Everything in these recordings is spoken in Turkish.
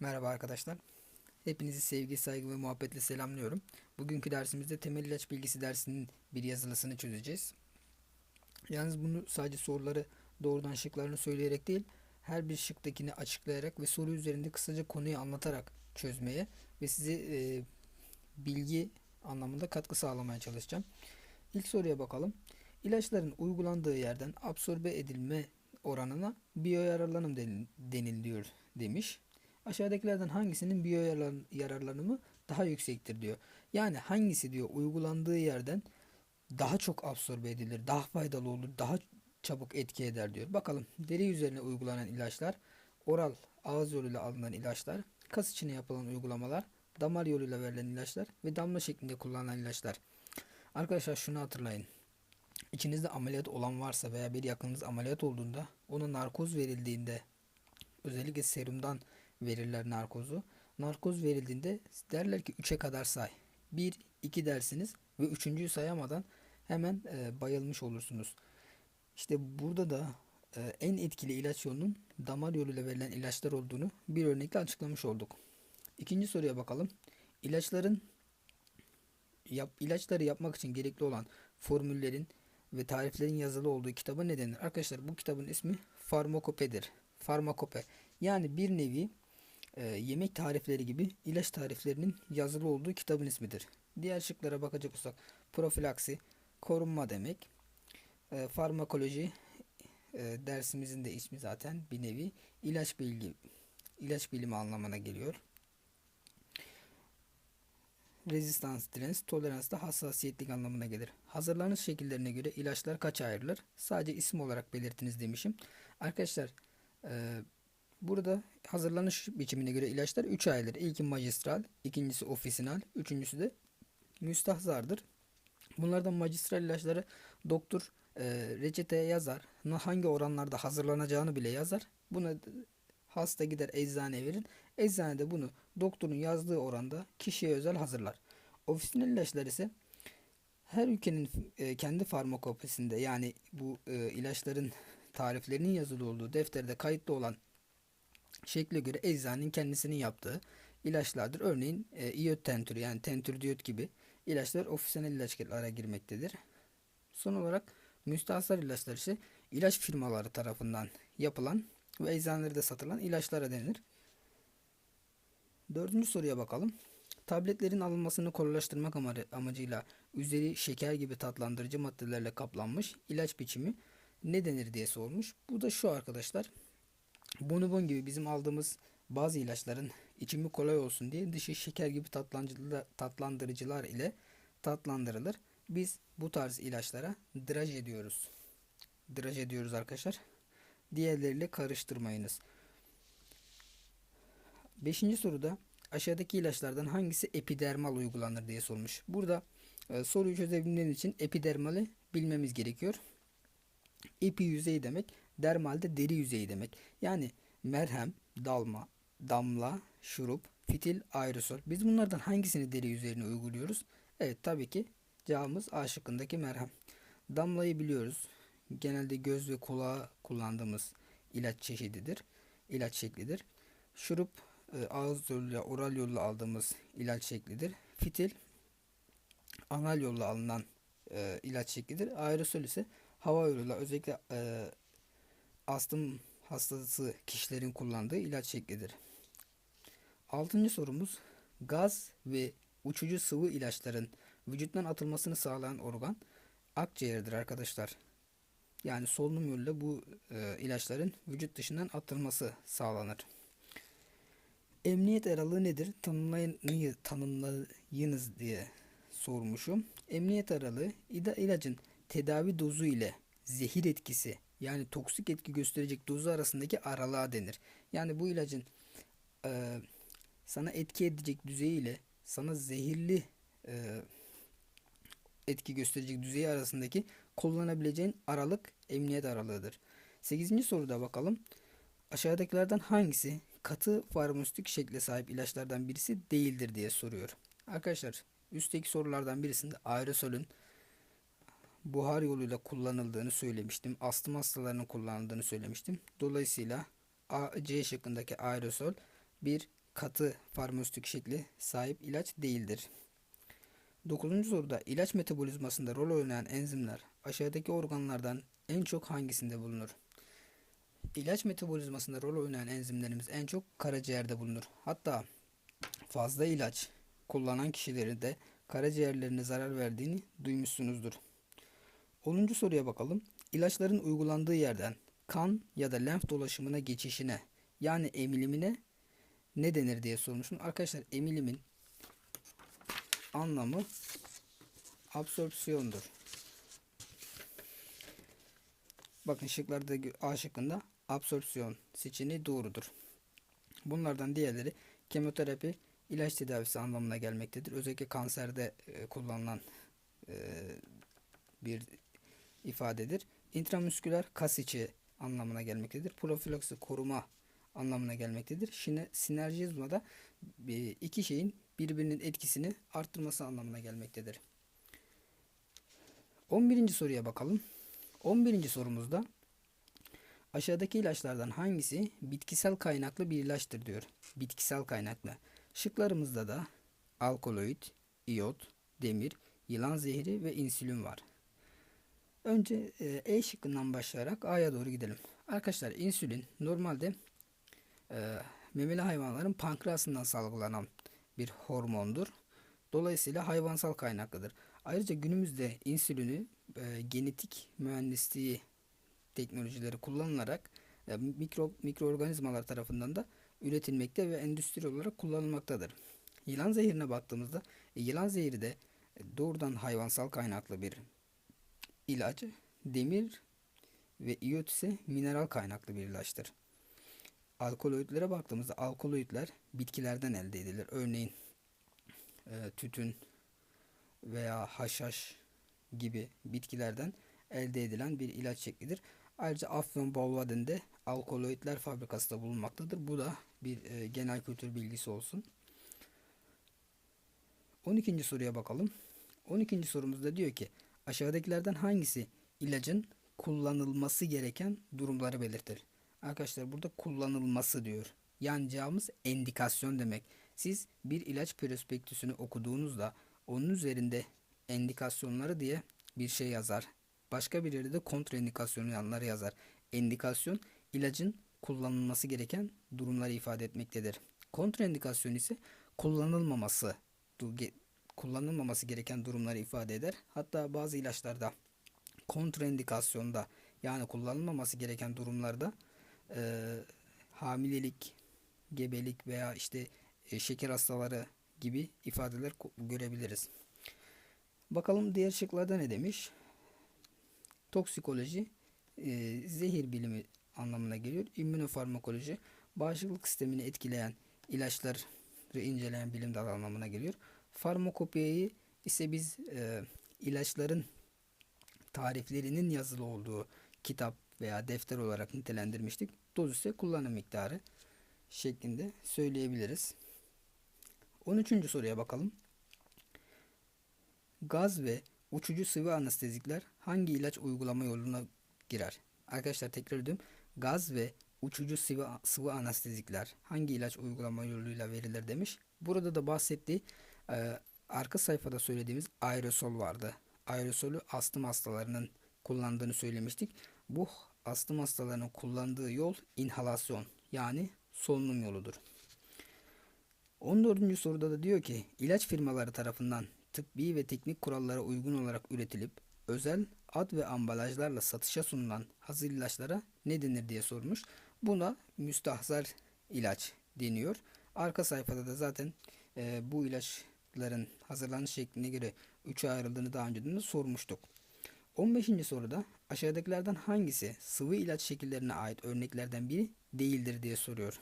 Merhaba arkadaşlar. Hepinizi sevgi, saygı ve muhabbetle selamlıyorum. Bugünkü dersimizde temel ilaç bilgisi dersinin bir yazılısını çözeceğiz. Yalnız bunu sadece soruları doğrudan şıklarını söyleyerek değil, her bir şıktakini açıklayarak ve soru üzerinde kısaca konuyu anlatarak çözmeye ve size e, bilgi anlamında katkı sağlamaya çalışacağım. İlk soruya bakalım. İlaçların uygulandığı yerden absorbe edilme oranına biyoyararlanım denil- deniliyor demiş. Aşağıdakilerden hangisinin biyoyararlanımı daha yüksektir diyor. Yani hangisi diyor uygulandığı yerden daha çok absorbe edilir, daha faydalı olur, daha çabuk etki eder diyor. Bakalım deri üzerine uygulanan ilaçlar, oral ağız yoluyla alınan ilaçlar, kas içine yapılan uygulamalar, damar yoluyla verilen ilaçlar ve damla şeklinde kullanılan ilaçlar. Arkadaşlar şunu hatırlayın. İçinizde ameliyat olan varsa veya bir yakınınız ameliyat olduğunda ona narkoz verildiğinde özellikle serumdan verirler narkozu. Narkoz verildiğinde derler ki 3'e kadar say. 1, 2 dersiniz ve 3.'yü sayamadan hemen e, bayılmış olursunuz. İşte burada da e, en etkili ilaç yolunun damar yoluyla verilen ilaçlar olduğunu bir örnekle açıklamış olduk. İkinci soruya bakalım. İlaçların yap, ilaçları yapmak için gerekli olan formüllerin ve tariflerin yazılı olduğu kitaba ne denir? Arkadaşlar bu kitabın ismi Farmakope'dir. Farmakope. Yani bir nevi e, yemek tarifleri gibi ilaç tariflerinin yazılı olduğu kitabın ismidir. Diğer şıklara bakacak olursak profilaksi, korunma demek. E, farmakoloji e, dersimizin de ismi zaten bir nevi ilaç bilgi ilaç bilimi anlamına geliyor. Rezistans, direnç, tolerans da hassasiyetlik anlamına gelir. Hazırlanış şekillerine göre ilaçlar kaç ayrılır? Sadece isim olarak belirtiniz demişim. Arkadaşlar e, burada hazırlanış biçimine göre ilaçlar 3 ayrılır. İlki magistral, ikincisi ofisinal, üçüncüsü de müstahzardır. Bunlardan magistral ilaçları doktor e, reçeteye yazar. Hangi oranlarda hazırlanacağını bile yazar. Buna hasta gider eczaneye verir. Eczane de bunu doktorun yazdığı oranda kişiye özel hazırlar. Ofisinal ilaçlar ise her ülkenin e, kendi farmakopisinde yani bu e, ilaçların tariflerinin yazılı olduğu defterde kayıtlı olan şekle göre eczanenin kendisinin yaptığı ilaçlardır. Örneğin e, iot tentürü yani tentür diyot gibi ilaçlar ofisinal ilaçlara girmektedir. Son olarak müstahsar ilaçlar ise ilaç firmaları tarafından yapılan ve eczanelerde satılan ilaçlara denilir. Dördüncü soruya bakalım. Tabletlerin alınmasını kolaylaştırmak amacıyla üzeri şeker gibi tatlandırıcı maddelerle kaplanmış ilaç biçimi ne denir diye sormuş. Bu da şu arkadaşlar. Bonibon gibi bizim aldığımız bazı ilaçların içimi kolay olsun diye dışı şeker gibi tatlandırıcılar ile tatlandırılır. Biz bu tarz ilaçlara draj ediyoruz. Draj ediyoruz arkadaşlar. Diğerleriyle karıştırmayınız. Beşinci soruda aşağıdaki ilaçlardan hangisi epidermal uygulanır diye sormuş. Burada e, soruyu çözebilmemiz için epidermali bilmemiz gerekiyor. Epi yüzey demek, dermal de deri yüzeyi demek. Yani merhem, dalma, damla, şurup, fitil, aerosol. Biz bunlardan hangisini deri yüzeyine uyguluyoruz? Evet tabii ki cevabımız A şıkkındaki merhem. Damlayı biliyoruz. Genelde göz ve kulağa kullandığımız ilaç çeşididir. İlaç şeklidir. Şurup e, ağız yoluyla oral yolla aldığımız ilaç şeklidir. Fitil anal yolla alınan e, ilaç şeklidir. Aerosol ise hava yoluyla özellikle e, astım hastası kişilerin kullandığı ilaç şeklidir. Altıncı sorumuz gaz ve uçucu sıvı ilaçların vücuttan atılmasını sağlayan organ akciğerdir arkadaşlar. Yani solunum yoluyla bu e, ilaçların vücut dışından atılması sağlanır. Emniyet aralığı nedir? Tanımlayın, tanımlayınız diye sormuşum. Emniyet aralığı ilacın tedavi dozu ile zehir etkisi yani toksik etki gösterecek dozu arasındaki aralığa denir. Yani bu ilacın e, sana etki edecek düzeyi ile sana zehirli e, etki gösterecek düzeyi arasındaki kullanabileceğin aralık emniyet aralığıdır. 8. soruda bakalım. Aşağıdakilerden hangisi katı farmasötik şekle sahip ilaçlardan birisi değildir diye soruyor. Arkadaşlar üstteki sorulardan birisinde aerosolün buhar yoluyla kullanıldığını söylemiştim. Astım hastalarının kullanıldığını söylemiştim. Dolayısıyla A, C şıkkındaki aerosol bir katı farmasötik şekli sahip ilaç değildir. 9. soruda ilaç metabolizmasında rol oynayan enzimler aşağıdaki organlardan en çok hangisinde bulunur? İlaç metabolizmasında rol oynayan enzimlerimiz en çok karaciğerde bulunur. Hatta fazla ilaç kullanan kişilerin de karaciğerlerine zarar verdiğini duymuşsunuzdur. 10. soruya bakalım. İlaçların uygulandığı yerden kan ya da lenf dolaşımına geçişine yani emilimine ne denir diye sormuşum. Arkadaşlar emilimin anlamı absorpsiyondur. Bakın şıklarda A şıkkında absorpsiyon seçeneği doğrudur. Bunlardan diğerleri kemoterapi ilaç tedavisi anlamına gelmektedir. Özellikle kanserde e, kullanılan e, bir ifadedir. İntramüsküler kas içi anlamına gelmektedir. Profilaksi koruma anlamına gelmektedir. Şine, sinerjizma da e, iki şeyin birbirinin etkisini arttırması anlamına gelmektedir. 11. soruya bakalım. 11. sorumuzda aşağıdaki ilaçlardan hangisi bitkisel kaynaklı bir ilaçtır diyor. Bitkisel kaynaklı. Şıklarımızda da alkaloid, iot, demir, yılan zehri ve insülin var. Önce e, E şıkkından başlayarak A'ya doğru gidelim. Arkadaşlar insülin normalde e, memeli hayvanların pankreasından salgılanan bir hormondur. Dolayısıyla hayvansal kaynaklıdır. Ayrıca günümüzde insülini e, genetik mühendisliği teknolojileri kullanılarak e, mikro mikroorganizmalar tarafından da üretilmekte ve endüstri olarak kullanılmaktadır. Yılan zehirine baktığımızda e, yılan zehri de e, doğrudan hayvansal kaynaklı bir ilaç. Demir ve iyot ise mineral kaynaklı bir ilaçtır. Alkaloidlere baktığımızda alkaloidler bitkilerden elde edilir. Örneğin e, tütün veya haşhaş gibi bitkilerden elde edilen bir ilaç şeklidir. Ayrıca Afyon Bolvaden'de alkaloidler fabrikası da bulunmaktadır. Bu da bir e, genel kültür bilgisi olsun. 12. soruya bakalım. 12. sorumuzda diyor ki aşağıdakilerden hangisi ilacın kullanılması gereken durumları belirtir? Arkadaşlar burada kullanılması diyor. Yanacağımız endikasyon demek. Siz bir ilaç prospektüsünü okuduğunuzda onun üzerinde endikasyonları diye bir şey yazar. Başka bir yerde de kontraindikasyonu yanları yazar. Endikasyon ilacın kullanılması gereken durumları ifade etmektedir. Kontraindikasyon ise kullanılmaması kullanılmaması gereken durumları ifade eder. Hatta bazı ilaçlarda kontraindikasyonda yani kullanılmaması gereken durumlarda e, hamilelik, gebelik veya işte e, şeker hastaları gibi ifadeler görebiliriz. Bakalım diğer şıklarda ne demiş? Toksikoloji e, zehir bilimi anlamına geliyor. İmmünofarmakoloji bağışıklık sistemini etkileyen ilaçları inceleyen bilim dalı anlamına geliyor. Farmakopeyayı ise biz e, ilaçların tariflerinin yazılı olduğu kitap veya defter olarak nitelendirmiştik. Doz ise kullanım miktarı şeklinde söyleyebiliriz. 13. soruya bakalım. Gaz ve uçucu sıvı anestezikler hangi ilaç uygulama yoluna girer? Arkadaşlar tekrar ediyorum. Gaz ve uçucu sıvı, sıvı anestezikler hangi ilaç uygulama yoluyla verilir demiş. Burada da bahsettiği e, arka sayfada söylediğimiz aerosol vardı. Aerosolü astım hastalarının kullandığını söylemiştik. Bu astım hastalarının kullandığı yol inhalasyon yani solunum yoludur. 14. soruda da diyor ki ilaç firmaları tarafından tıbbi ve teknik kurallara uygun olarak üretilip özel ad ve ambalajlarla satışa sunulan hazır ilaçlara ne denir diye sormuş. Buna müstahzar ilaç deniyor. Arka sayfada da zaten e, bu ilaçların hazırlanış şekline göre 3'e ayrıldığını daha önce de sormuştuk. 15. soruda aşağıdakilerden hangisi sıvı ilaç şekillerine ait örneklerden biri değildir diye soruyor.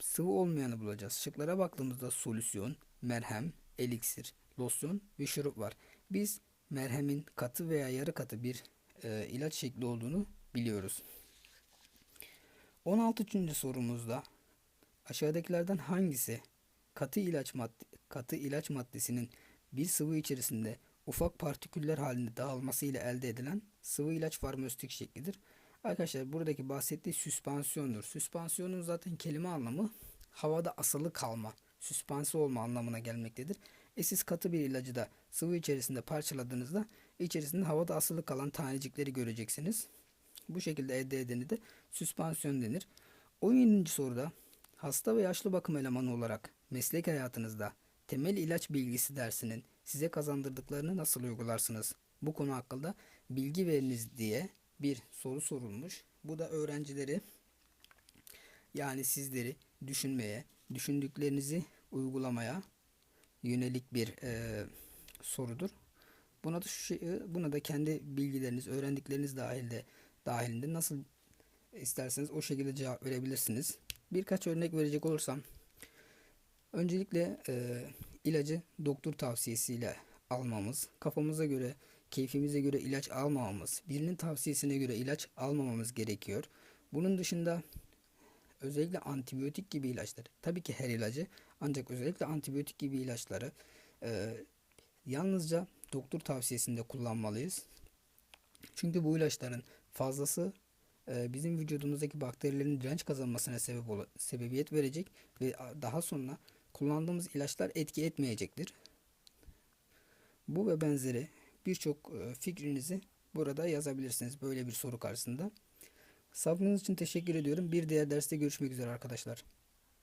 Sıvı olmayanı bulacağız. Şıklara baktığımızda solüsyon, merhem, eliksir, losyon ve şurup var. Biz merhemin katı veya yarı katı bir e, ilaç şekli olduğunu biliyoruz. 16. sorumuzda aşağıdakilerden hangisi katı ilaç madde katı ilaç maddesinin bir sıvı içerisinde ufak partiküller halinde dağılması ile elde edilen sıvı ilaç farmasötik şeklidir. Arkadaşlar buradaki bahsettiği süspansiyondur. Süspansiyonun zaten kelime anlamı havada asılı kalma, süspansı olma anlamına gelmektedir. E siz katı bir ilacı da sıvı içerisinde parçaladığınızda içerisinde havada asılı kalan tanecikleri göreceksiniz. Bu şekilde elde edeni de süspansiyon denir. 17. soruda hasta ve yaşlı bakım elemanı olarak meslek hayatınızda temel ilaç bilgisi dersinin size kazandırdıklarını nasıl uygularsınız? Bu konu hakkında bilgi veriniz diye bir soru sorulmuş. Bu da öğrencileri yani sizleri düşünmeye, düşündüklerinizi uygulamaya yönelik bir e, sorudur. Buna da şu şey, buna da kendi bilgileriniz, öğrendikleriniz dahilde dahilinde nasıl isterseniz o şekilde cevap verebilirsiniz. Birkaç örnek verecek olursam öncelikle e, ilacı doktor tavsiyesiyle almamız, kafamıza göre, keyfimize göre ilaç almamamız, birinin tavsiyesine göre ilaç almamamız gerekiyor. Bunun dışında özellikle antibiyotik gibi ilaçları, tabii ki her ilacı ancak özellikle antibiyotik gibi ilaçları e, yalnızca doktor tavsiyesinde kullanmalıyız. Çünkü bu ilaçların fazlası e, bizim vücudumuzdaki bakterilerin direnç kazanmasına sebep ol sebebiyet verecek ve daha sonra kullandığımız ilaçlar etki etmeyecektir. Bu ve benzeri birçok e, fikrinizi burada yazabilirsiniz böyle bir soru karşısında. Sabrınız için teşekkür ediyorum. Bir diğer derste görüşmek üzere arkadaşlar.